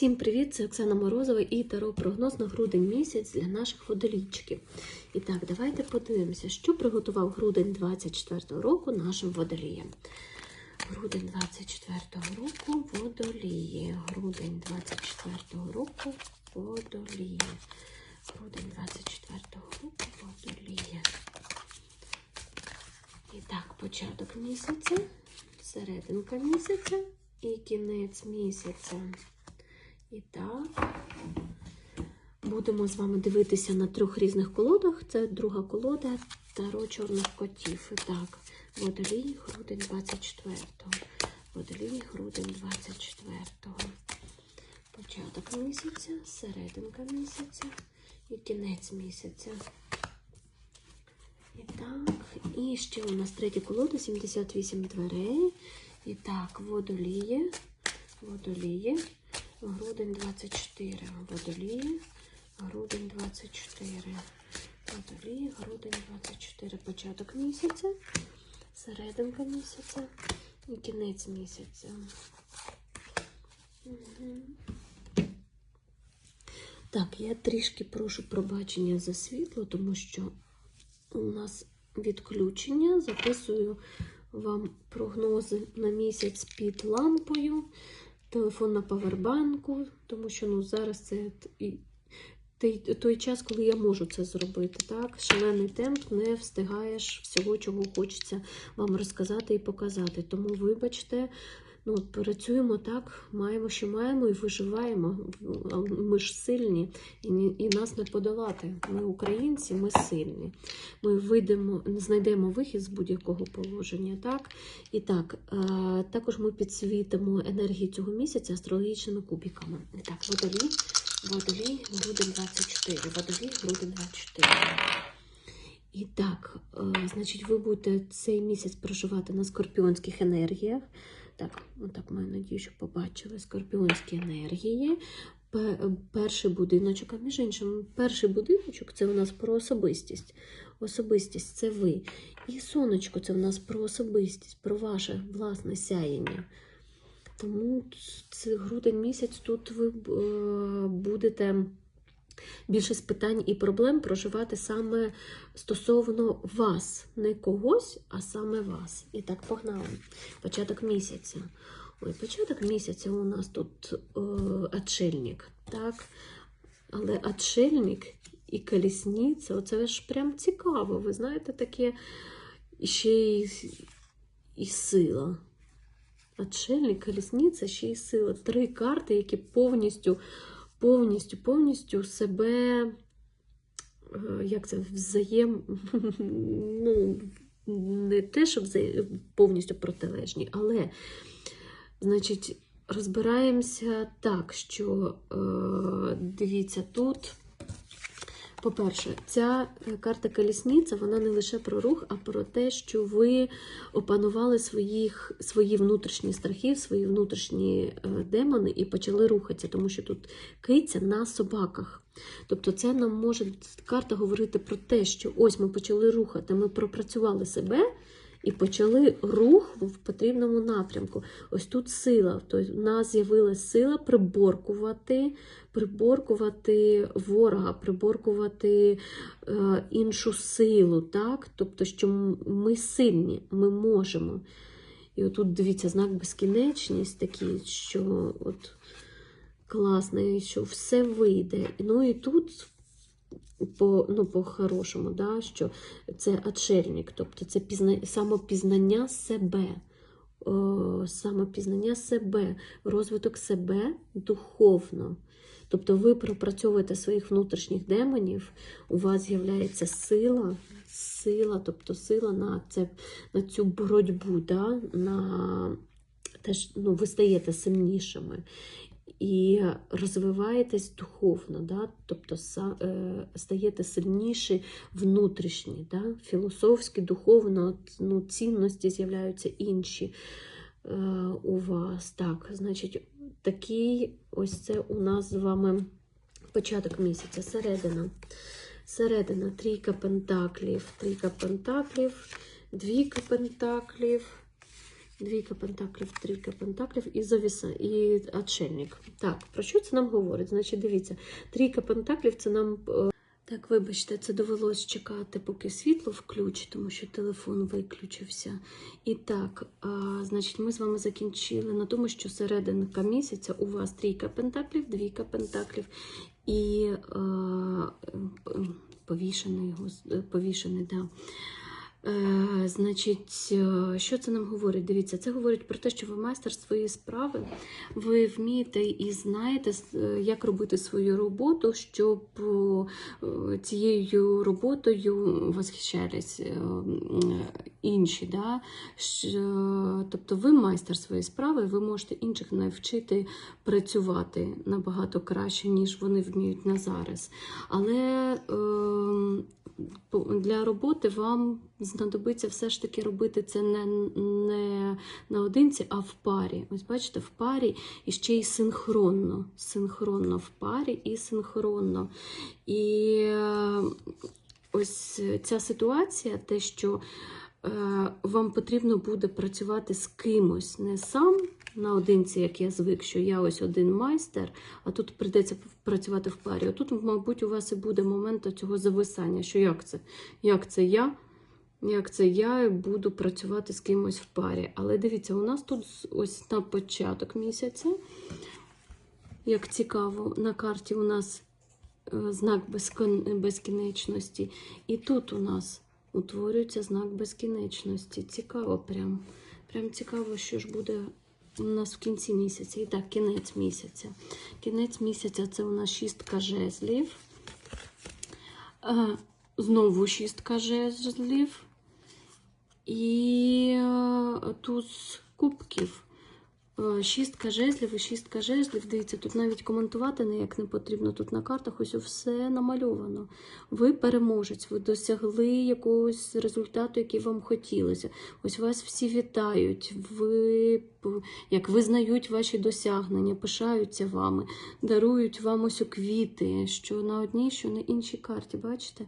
Всім привіт! Це Оксана Морозова і Таро прогноз на грудень місяць для наших водолійчиків. І так, давайте подивимося, що приготував грудень 24 року нашим водоліям. Грудень 24 року водолії. Грудень 24 року водолії. Грудень 24 року водолії. І так, початок місяця, серединка місяця і кінець місяця. І так, будемо з вами дивитися на трьох різних колодах. Це друга колода Таро чорних котів. І так, водолій, грудень 24-го. Водолій, грудень 24-го. Початок місяця, серединка місяця і кінець місяця. І так, і ще у нас третя колода, 78 дверей. І так, водоліє, водоліє, грудень 24, водоліє, грудень 24, водоліє, грудень 24, початок місяця, серединка місяця. І кінець місяця. Мгм. Так, я трішки прошу пробачення за світло, тому що у нас відключення. Записую вам прогнози на місяць під лампою, телефон на павербанку, тому що ну, зараз це той, той час, коли я можу це зробити. Так? Шалений темп, не встигаєш всього, чого хочеться вам розказати і показати. Тому, вибачте, ну, от працюємо так, маємо, що маємо, і виживаємо. Ми ж сильні, і, нас не подолати. Ми українці, ми сильні. Ми вийдемо, знайдемо вихід з будь-якого положення. Так? І так, е, також ми підсвітимо енергії цього місяця астрологічними кубиками. І так, водолій, водолій, грудень 24, водолій, грудень 24. І так, е, значить, ви будете цей місяць проживати на скорпіонських енергіях. Так, отак маю надію, що побачили скорпіонські енергії. Перший будиночок, а між іншим, перший будиночок це у нас про особистість. Особистість це ви. І сонечко це у нас про особистість, про ваше власне сяєння. Тому це грудень місяць тут ви е, будете більшість питань і проблем проживати саме стосовно вас, не когось, а саме вас. І так погнали. Початок місяця. Ой, початок місяця у нас тут е, отшельник, так? Але отшельник і колісниця, оце ж прям цікаво. Ви знаєте, таке ще й, і сила. Отшельник, колісниця, ще й сила. Три карти, які повністю повністю, повністю себе, е, як це, взаєм, ну, не те, що повністю протилежні, але, значить, розбираємося так, що, е, дивіться, тут. По-перше, ця е, карта колісниця, вона не лише про рух, а про те, що ви опанували своїх, свої внутрішні страхи, свої внутрішні е, демони і почали рухатися, тому що тут киця на собаках. Тобто це нам може карта говорити про те, що ось ми почали рухати, ми пропрацювали себе і почали рух в потрібному напрямку. Ось тут сила. Тобто в нас з'явилася сила приборкувати, приборкувати ворога, приборкувати е, іншу силу. так? Тобто, що ми сильні, ми можемо. І отут дивіться, знак безкінечність такий, що от класний, що все вийде. Ну і тут по, ну, по-хорошому, да, що це отшельник, тобто це пізна... самопізнання себе. О, самопізнання себе, розвиток себе духовно. Тобто ви пропрацьовуєте своїх внутрішніх демонів, у вас з'являється сила, сила, тобто сила на, це, на цю боротьбу, да, на теж, ну, ви стаєте сильнішими і розвиваєтесь духовно, да? тобто е, стаєте сильніші внутрішні, да? філософські, духовно ну, цінності з'являються інші е, у вас. Так, значить, такий ось це у нас з вами початок місяця, середина. Середина, трійка пентаклів, трійка пентаклів, двійка пентаклів, Двійка пентаклів, трійка пентаклів і завіса, і отшельник. Так, про що це нам говорить? Значить, дивіться, трійка пентаклів це нам. е, Так, вибачте, це довелось чекати, поки світло включить, тому що телефон виключився. І так, а, значить, ми з вами закінчили на тому, що серединка місяця у вас трійка пентаклів, двійка пентаклів і е, е, повішений, е, повішений, да. Е, значить, е, що це нам говорить? Дивіться, це говорить про те, що ви майстер своєї справи, ви вмієте і знаєте, е, як робити свою роботу, щоб цією роботою восхищались інші. Да? Тобто ви майстер своєї справи, ви можете інших навчити працювати набагато краще, ніж вони вміють на зараз. Але ем, для роботи вам знадобиться все ж таки робити це не, не наодинці, а в парі. Ось бачите, в парі і ще й синхронно. Синхронно в парі і синхронно. І е, ось ця ситуація, те, що е, вам потрібно буде працювати з кимось, не сам наодинці, як я звик, що я ось один майстер, а тут прийдеться працювати в парі. А тут, мабуть, у вас і буде момент цього зависання, що як це? Як це я? Як це я буду працювати з кимось в парі. Але дивіться, у нас тут ось на початок місяця, як цікаво, на карті у нас е, знак безкінечності. І тут у нас утворюється знак безкінечності. Цікаво прям. Прям цікаво, що ж буде у нас в кінці місяця. І так, кінець місяця. Кінець місяця це у нас шістка жезлів. Е, Знову шістка жезлів. І е, туз кубків. Е, Шістка жезлів і шістка жезлів. Дивіться, тут навіть коментувати ніяк не потрібно. Тут на картах ось все намальовано. Ви переможець, ви досягли якогось результату, який вам хотілося. Ось вас всі вітають, ви як визнають ваші досягнення, пишаються вами, дарують вам ось квіти, що на одній, що на іншій карті. Бачите?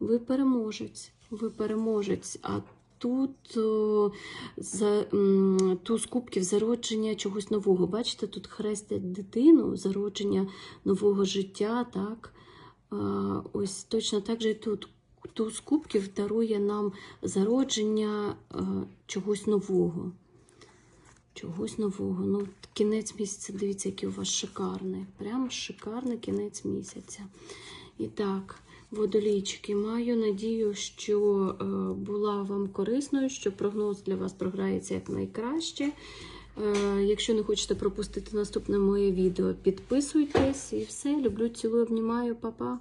Ви переможець, ви переможець. А тут о, за, м, туз кубків зародження чогось нового. Бачите, тут хрестять дитину, зародження нового життя. так? Ось точно так же і тут. Туз кубків дарує нам зародження е, чогось нового. Чогось нового. Ну, кінець місяця, дивіться, який у вас шикарний. Прям шикарний кінець місяця. І так, водолійчики, маю надію, що е, була вам корисною, що прогноз для вас програється якнайкраще. Е, якщо не хочете пропустити наступне моє відео, підписуйтесь і все. Люблю, цілую, обнімаю, па-па.